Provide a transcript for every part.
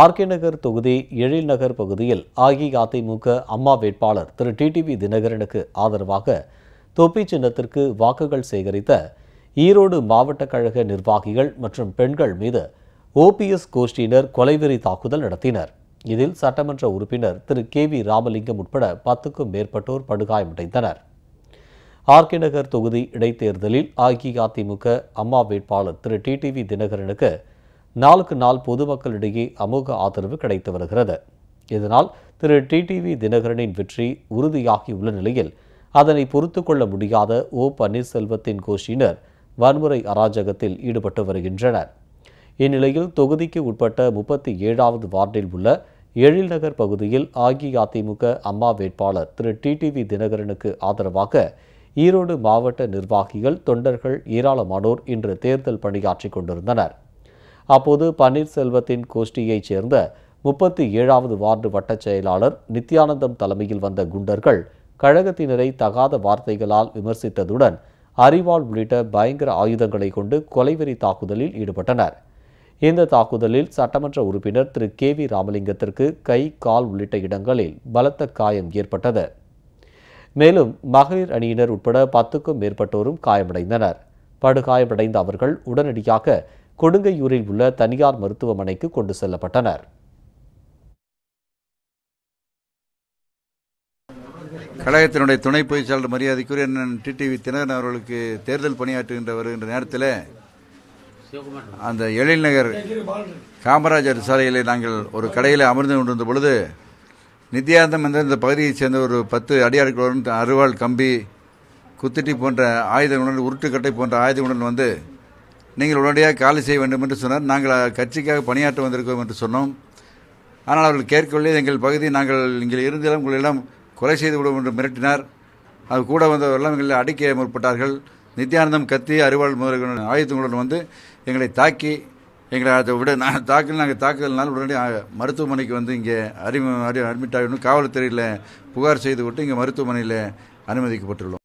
RK நகர் தொகுதி எழில் நகர் பகுதியில் அஇஅதிமுக அம்மா வேட்பாளர் திரு டிடிவி தினகரனுக்கு ஆதரவாக தொப்பி சின்னத்திற்கு வாக்குகள் சேகரித்த ஈரோடு மாவட்ட கழக நிர்வாகிகள் மற்றும் பெண்கள் மீது ஓபிஎஸ் கோஷ்டியினர் கொலைவெறி தாக்குதல் நடத்தினர். இதில் சட்டமன்ற உறுப்பினர் திரு கே வி ராமலிங்கம் உட்பட பத்துக்கும் மேற்பட்டோர் படுகாயமடைந்தனர். ஆர்கே நகர் தொகுதி இடைத்தேர்தலில் அஇஅதிமுக அம்மா வேட்பாளர் திரு டிடிவி தினகரனுக்கு நாளுக்கு நாள் பொதுமக்களிடையே அமோக ஆதரவு கிடைத்து வருகிறது. இதனால் திரு டிடிவி தினகரனின் வெற்றி உறுதியாகியுள்ள நிலையில் அதனை பொறுத்து கொள்ள முடியாத ஓ பன்னீர்செல்வத்தின் கோஷினர் வன்முறை அராஜகத்தில் ஈடுபட்டு வருகின்றனர். இந்நிலையில் தொகுதிக்கு உட்பட்ட முப்பத்தி ஏழாவது வார்டில் உள்ள எழில் நகர் பகுதியில் அஇஅதிமுக அம்மா வேட்பாளர் திரு டிடிவி தினகரனுக்கு ஆதரவாக ஈரோடு மாவட்ட நிர்வாகிகள் தொண்டர்கள் ஏராளமானோர் இன்று தேர்தல் பணியாற்றி கொண்டிருந்தனர். அப்போது பன்னீர்செல்வத்தின் கோஷ்டியைச் சேர்ந்த முப்பத்தி ஏழாவது வார்டு வட்டச் செயலாளர் நித்யானந்தம் தலைமையில் வந்த குண்டர்கள் கழகத்தினரை தகாத வார்த்தைகளால் விமர்சித்ததுடன் அரிவாள் உள்ளிட்ட பயங்கர ஆயுதங்களை கொண்டு கொலைவெறி தாக்குதலில் ஈடுபட்டனர். இந்த தாக்குதலில் சட்டமன்ற உறுப்பினர் திரு. கே. வி. ராமலிங்கத்திற்கு கை கால் உள்ளிட்ட இடங்களில் பலத்த காயம் ஏற்பட்டது. மேலும் மகளிர் அணியினர் உட்பட பத்துக்கும் மேற்பட்டோரும் காயமடைந்தனர். படுகாயமடைந்த அவர்கள் உடனடியாக கொடுங்கையூரில் உள்ள தனியார் மருத்துவமனைக்கு கொண்டு செல்லப்பட்டனர். கழகத்தினுடைய துணை பொதுச் மரியாதைக்குரிய அண்ணன் டிடிவி தினகரன் அவர்களுக்கு தேர்தல் பணியாற்றுகின்ற வருகின்ற நேரத்தில் அந்த எழில்நகர் காமராஜர் சாலையில் நாங்கள் ஒரு கடையில் அமர்ந்து கொண்டிருந்த பொழுது நித்யானந்தம் என்ற இந்த பகுதியைச் சேர்ந்த ஒரு பத்து அடியாட்களுடன் அருவாள் கம்பி குத்திட்டி போன்ற ஆயுதங்களுடன் உருட்டுக்கட்டை போன்ற ஆயுதங்களுடன் வந்து நீங்கள் உடனடியாக காலி செய்ய வேண்டும் என்று சொன்னார். நாங்கள் கட்சிக்காக பணியாற்ற வந்திருக்கோம் என்று சொன்னோம். ஆனால் அவர்கள் கேட்கவில்லை. எங்கள் பகுதி நாங்கள் இங்கே இருந்தாலும் உங்களெல்லாம் கொலை செய்து விடுவோம் என்று மிரட்டினார். அது கூட வந்தவரெல்லாம் எங்களை அடிக்க முற்பட்டார்கள். நித்யானந்தம் கத்தி அறிவாள் முதல்கள் ஆயுதங்களுடன் வந்து எங்களை தாக்கி எங்களை அதை விட நான் தாக்கல் நாங்கள் தாக்குதல்னால் உடனே மருத்துவமனைக்கு வந்து இங்கே அறிமு அறி அட்மிட் ஆகணும். காவல்துறையில் புகார் செய்து விட்டு இங்கே மருத்துவமனையில் அனுமதிக்கப்பட்டுள்ளோம்.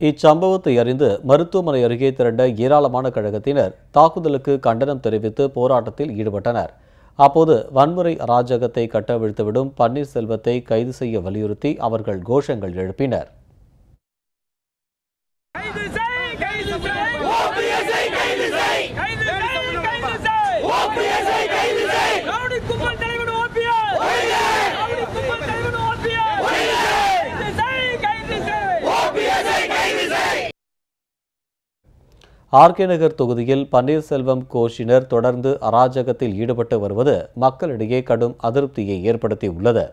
இச்சம்பவத்தை அறிந்து மருத்துவமனை அருகே திரண்ட ஏராளமான கழகத்தினர் தாக்குதலுக்கு கண்டனம் தெரிவித்து போராட்டத்தில் ஈடுபட்டனர் அப்போது வன்முறை அராஜகத்தை கட்டவிழ்த்துவிடும் பன்னீர்செல்வத்தை கைது செய்ய வலியுறுத்தி அவர்கள் கோஷங்கள் எழுப்பினர் கைது செய் கைது செய் கைது செய் ஓபிஎஸ்ஐ கைது செய் ரவுடி கும்பல் தலைவன் ஓபிஎஸ் ரவுடி கும்பல் தலைவன் ஓபிஎஸ் கைது செய் கைது செய் ஓபிஎஸ்ஐ கைது செய் ஆர்கே நகர் தொகுதியில் பன்னீர்செல்வம் கோஷினர் தொடர்ந்து அராஜகத்தில் ஈடுபட்டு வருவது மக்களிடையே கடும் அதிருப்தியை ஏற்படுத்தியுள்ளது.